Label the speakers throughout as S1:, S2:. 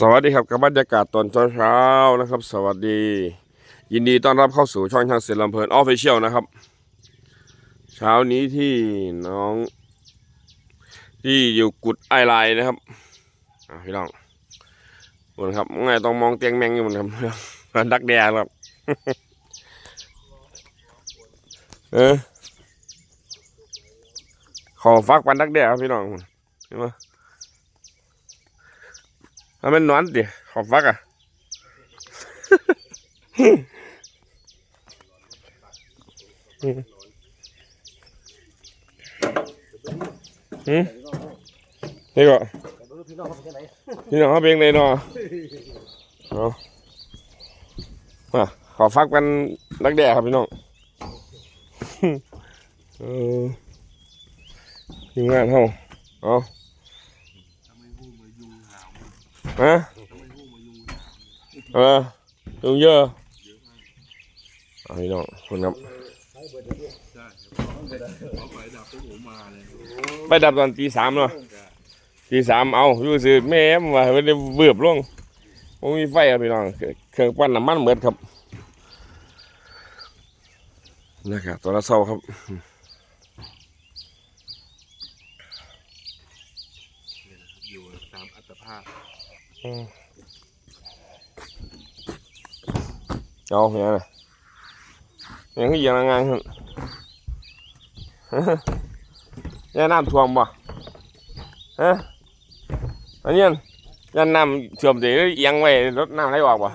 S1: สวัสดีครับกับบรรยากาศตอนเช้าๆนะครับ สวัสดี ยินดีต้อนรับเข้าสู่ช่องช่างเสียงลำเพลินออฟฟิเชียลนะครับ เช้านี้ที่น้อง ที่อยู่กุดไอไลน์นะครับพี่น้องบนครับไงต้องมองเตียงแมงอยู่บนครับมันดักแดดครับเออขอฟักปันดักแดดครับพี่น้องเห็นไหม มันเป็นหนอนดิขอบฟักอะหืมนี่ก็
S2: พี่น้องเขาเป็นไง
S1: พี่น้องเขาเป็นไงเนาะเอามาขอฟักเป็นนักแด่ครับพี่น้องเออทีมงานเขาเอา ฮะเออยุงเยอะเอาพี่น้องคนครับไปดับตอนตีสามเนาะตีสามเอาอยู่สื่อแม่มว่าไม่ได้เบือบลงผมมีไฟครับพี่น้องเครื่องปั้นน้ำมันเหมือนครับนะครับตัวละเศร้าครับ
S2: อยู่ตามอัตภาพ
S1: เอาอย่างไรยังคือยังงานครับย่าน้ำท่วมบ่ฮะอันนี้ย่าน้ำท่วมสิเอียงไว้รถน้ำไหลออกบ่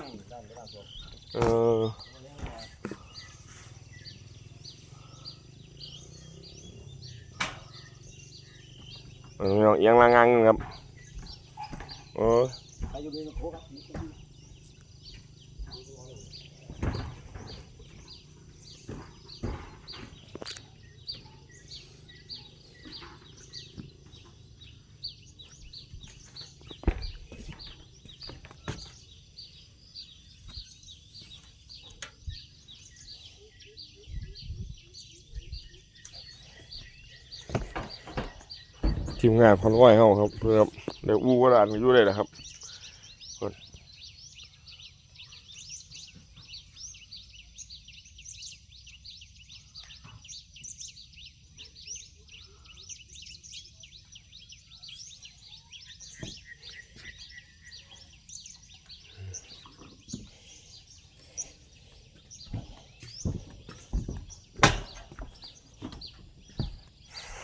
S1: เออเอียงละงังครับโอ้
S2: อายุเป็นโคครับ
S1: ทีมงานพันว้อยเฮาครับเพื่อครับเดี๋ยวอู้กระดานอยู่เลยนะครับ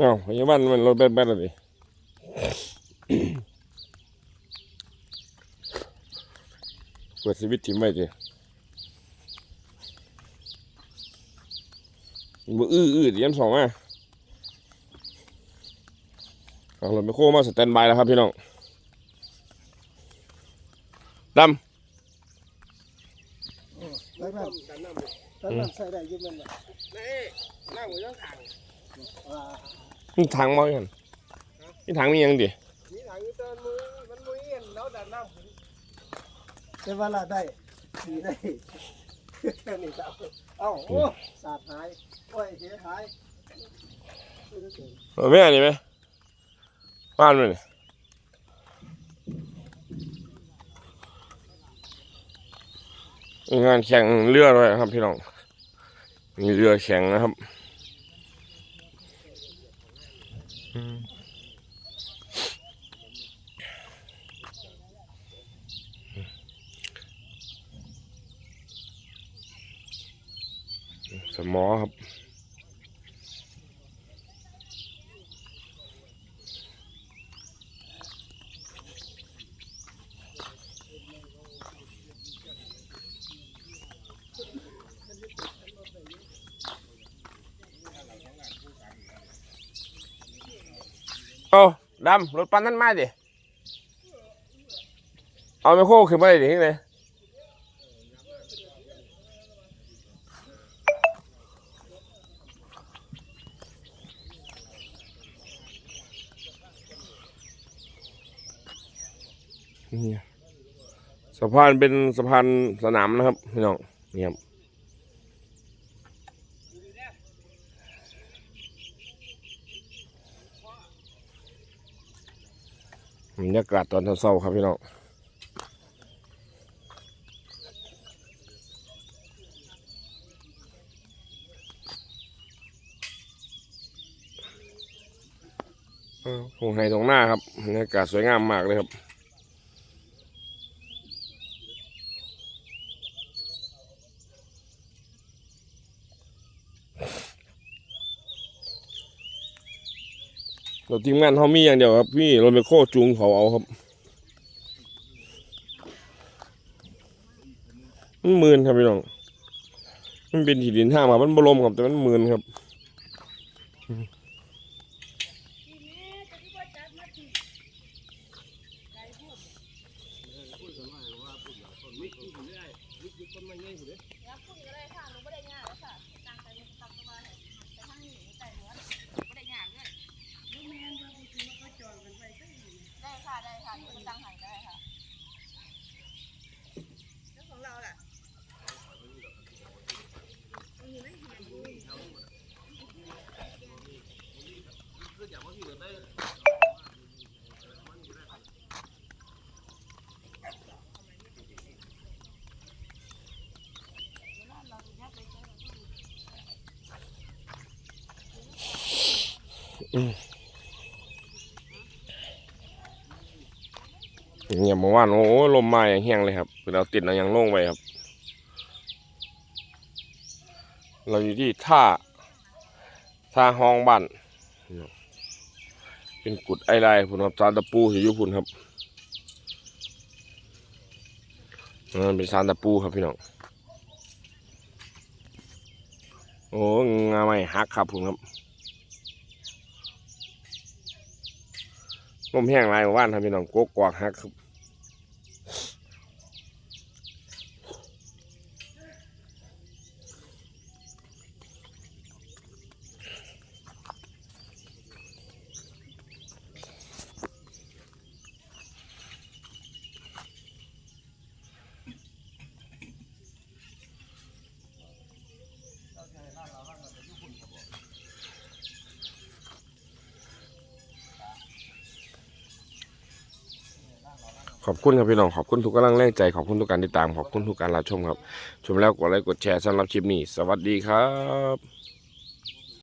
S1: อ้าพยาบาลมันรถแบนๆเลยเปิดสวิตช์ทิ้งไว้ดิบ่อื้ออื้อเดี๋ยวยันสองมาเอารถไปโค้มาสแตนบายแล้วครับพี่น้องด
S2: แล้วนั่นแล้วนั่นใส่ได้ยุ่งนั่นแหละำนั่งอยู่ข้าง ทางอ่า
S1: นี่ถังมั้งกันนี่ถังมียังดิ
S2: มีหลังอยู่ตอนมือมันมือเอ็นแล้วดันน้ำขึ้นแต่ว่าละได้ดีได้แค่นี้เอาเอ้าโอ้สาดหายโอ้ยเสียหาย
S1: เอาแม่นี่ไหมบ้านมันนี่มีงานแข่งเรือด้วยครับพี่น้องมีเรือแข่งนะครับอืม สมอครับ โอ้ดำรถปั้นนั่นมาดิเอาไมโครขึ้นมาเลยดิเลยนี่สะพานเป็นสะพานสนามนะครับพี่น้องนี่ครับ บรรยากาศตอนเช้าๆครับพี่น้องหงไฮตรงหน้าครับบรรยากาศสวยงามมากเลยครับ เราทีมงานเขามีอย่างเดียวครับพี่รถไมโคจูงเขาเอาครับมันมืนครับพี่น้องมันเป็นที่ดินทามามันบลมครับแต่มันมืนครับ เงียบเมื่อวานโอ้ลมมาอย่างแห้งเลยครับเราติดเรายังโล่งไปครับ เราอยู่ที่ท่าท่าห้องบ้านเป็นกุดไอไลพุ่นครับซานตะปูอยู่พุ่นครับนั่นเป็นซานตะปูครับพี่น้องโอ้งาไม่ฮักครับพุ่นครับ ลมแห้งหลายเมื่อวานครับพี่น้องกกกวากฮัก ขอบคุณครับพี่น้องขอบคุณทุกกำลังแรงใจขอบคุณทุกการติดตามขอบคุณทุกการรับชมครับ ชมแล้วกดไลค์กดแชร์สำหรับคลิปนี้ สวัสดีครับ